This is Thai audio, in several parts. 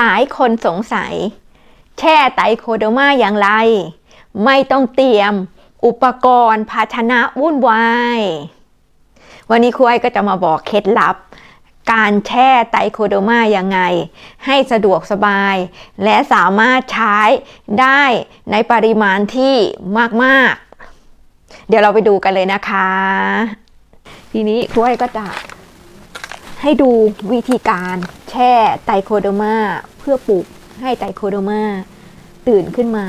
หลายคนสงสัย แช่ไตรโคโดมาอย่างไร ไม่ต้องเตรียมอุปกรณ์ภาชนะวุ่นวาย วันนี้ครูไอ้ก็จะมาบอกเคล็ดลับ การแช่ไตรโคโดมายังไง ให้สะดวกสบาย และสามารถใช้ได้ในปริมาณที่มาก ๆ เดี๋ยวเราไปดูกันเลยนะคะ ทีนี้ครูไอ้ก็จะ ให้ดูวิธีการแช่ไตโคโดมาเพื่อปลุกให้ไตโคโดมาตื่นขึ้นมา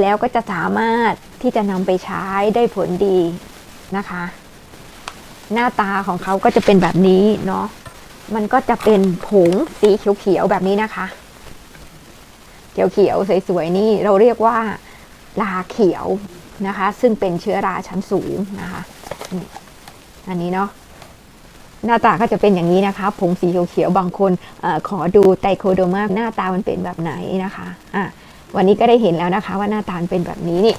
แล้วก็จะสามารถที่จะนำไปใช้ได้ผลดีนะคะ หน้าตาของเขาก็จะเป็นแบบนี้เนาะมันก็จะเป็นผงสีเขียวๆแบบนี้นะคะ เขียวๆสวยๆนี่เราเรียกว่าลาเขียวนะคะ ซึ่งเป็นเชื้อราชั้นสูงนะคะ อันนี้เนาะ หน้าตาก็จะเป็นอย่างนี้นะคะ ผงสีเขียวๆบางคนอขอดูไตโคโดมาหน้าตามันเป็นแบบไหนนะคะอะวันนี้ก็ได้เห็นแล้วนะคะ ว่าหน้าตาเป็นแบบนี้นี่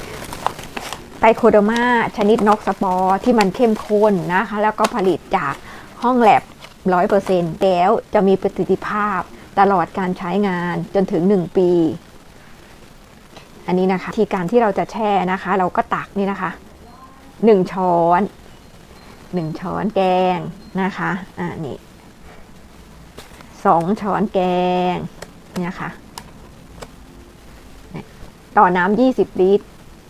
ไตโคโดมาชนิดนกสปอร์ที่มันเข้มข้นนะคะ แล้วก็ผลิตจากห้องแลบร้อยเปอร์เซ็นต์แล้วจะมีประสิทธิภาพตลอดการใช้งานจนถึง 1 ปี อันนี้นะคะ ที่การที่เราจะแช่นะคะ เราก็ตักนี่นะคะ 1 ช้อน หนึ่งช้อนแกงนะคะอ่านี่สองช้อนแกงเนี่ยค่ะต่อน้ำยี่สิบลิตร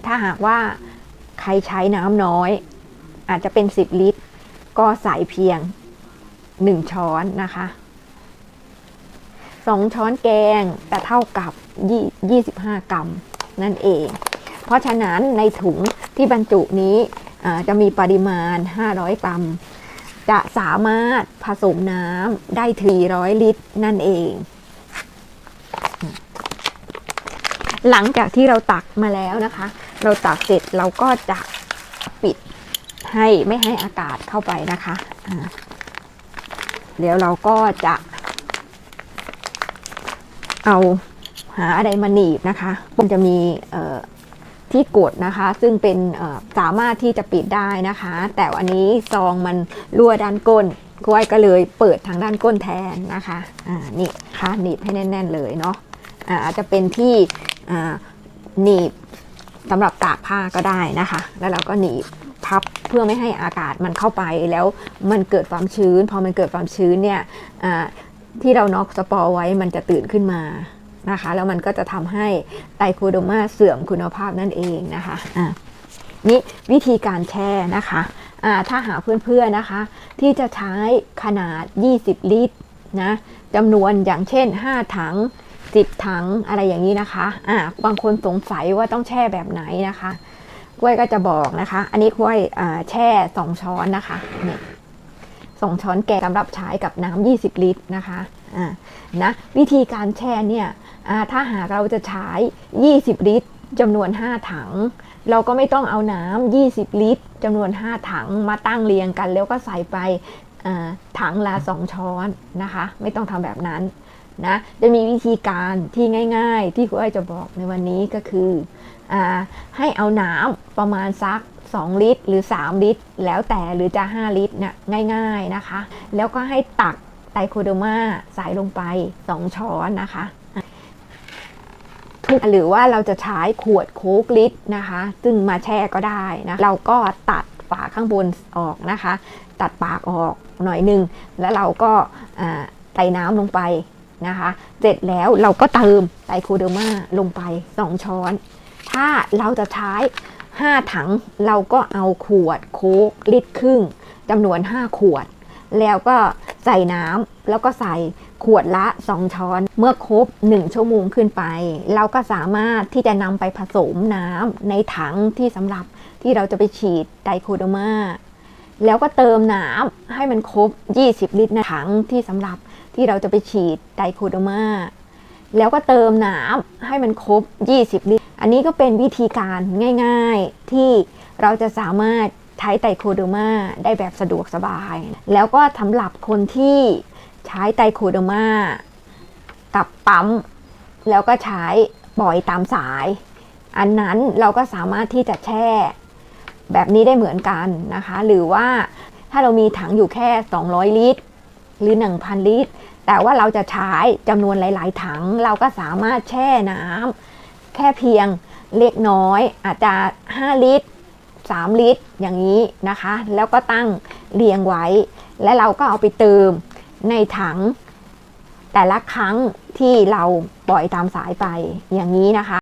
ถ้าหากว่าใครใช้น้ำน้อย อาจจะเป็นสิบลิตร ก็ใส่เพียงหนึ่งช้อนนะคะสองช้อนแกงแต่เท่ากับยี่สิบห้ากรัมนั่นเอง เพราะฉะนั้นในถุงที่บรรจุนี้ จะมีปริมาณ 500 กรัม จะสามารถผสมน้ำได้400 ลิตรนั่นเอง หลังจากที่เราตักมาแล้วนะคะ เราตักเสร็จเราก็จะปิดให้ไม่ให้อากาศเข้าไปนะคะเดี๋ยวเราก็จะ เอาหาอะไรมาหนีบนะคะมันจะมี ที่กดนะคะ ซึ่งเป็นสามารถที่จะปิดได้นะคะ แต่วันนี้ซองมันรั่วด้านก้นกล้วยก็เลยเปิดทางด้านก้นแทนนะคะอ่านี่ค่ะหนีบให้แน่น ๆ เลยเนาะอ่าอาจจะเป็นที่อ่าหนีบสำหรับตากผ้าก็ได้นะคะ แล้วเราก็หนีบพับเพื่อไม่ให้อากาศมันเข้าไปแล้วมันเกิดความชื้น พอมันเกิดความชื้นเนี่ยที่เราน็อกสปอร์ไว้มันจะตื่นขึ้นมา นะคะแล้วมันก็จะทำให้ไตโคโดมาเสื่อมคุณภาพนั่นเองนะคะอะนี่วิธีการแช่นะคะะถ้าหาเพื่อนๆนะคะ ที่จะใช้ขนาด 20 ลิตรนะจำนวนอย่างเช่น 5 ถัง 10 ถังอะไรอย่างนี้นะคะะบางคนสงสัยว่าต้องแช่แบบไหนนะคะกล้วยก็จะบอกนะคะ อันนี้กล้วยแช่ 2 ช้อนนะคะเนี่ยสองช้อนแกงสำหรับใช้กับน้ำ20 ลิตรนะคะะนะวิธีการแช่เนี่ย ถ้าหากเราจะใช้ 20 ลิตรจำนวน 5 ถัง เราก็ไม่ต้องเอาน้ำ20 ลิตรจำนวน 5 ถังมาตั้งเรียงกัน แล้วก็ใส่ไปถังละ 2 ช้อนนะคะ ไม่ต้องทำแบบนั้นนะจะมีวิธีการที่ง่ายๆ ที่คุณอ้อยจะบอกในวันนี้ก็คืออให้เอาน้ำประมาณสัก 2 ลิตร หรือ 3 ลิตร แล้วแต่หรือจะ 5 ลิตรเนี่ยง่าย ๆนะคะ แล้วก็ให้ตักไตโคโดมาใส่ลงไป 2 ช้อนนะคะ หรือว่าเราจะใช้ขวดโค้กลิตรนะคะ ซึ่งมาแช่ก็ได้นะเราก็ตัดฝาข้างบนออกนะคะ ตัดปากออกหน่อยนึง แล้วเราก็ใส่น้ำลงไปนะคะ เสร็จแล้วเราก็เติมไตโคเดอร์มาลงไป 2 ช้อน ถ้าเราจะใช้ 5 ถังเราก็เอาขวดโค้กลิตรครึ่งจำนวน 5 ขวด แล้วก็ ใส่น้ำแล้วก็ใส่ขวดละ 2 ช้อน เมื่อครบ 1 ชั่วโมงขึ้นไป เราก็สามารถที่จะนำไปผสมน้ำในถังที่สำหรับที่เราจะไปฉีดไดโคโดมาแล้วก็เติมน้ำให้มันครบ 20 ลิตรในถังที่สำหรับที่เราจะไปฉีดไดโคโดมาแล้วก็เติมน้ำให้มันครบ 20 ลิตร อันนี้ก็เป็นวิธีการง่าย ๆที่เราจะสามารถ ใช้ไตโคโดมาได้แบบสะดวกสบาย แล้วก็สำหรับคนที่ใช้ไตโคโดมากับปั๊ม แล้วก็ใช้ปล่อยตามสาย อันนั้นเราก็สามารถที่จะแช่ แบบนี้ได้เหมือนกันนะคะ หรือว่าถ้าเรามีถังอยู่แค่ 200 ลิตร หรือ 1,000 ลิตร แต่ว่าเราจะใช้จำนวนหลาย ๆ ถัง เราก็สามารถแช่น้ำแค่เพียงเล็กน้อยอาจจะ 5 ลิตร 3 ลิตร อย่างนี้นะคะ แล้วก็ตั้งเรียงไว้ และเราก็เอาไปเติมในถังแต่ละครั้งที่เราปล่อยตามสายไปอย่างนี้นะคะ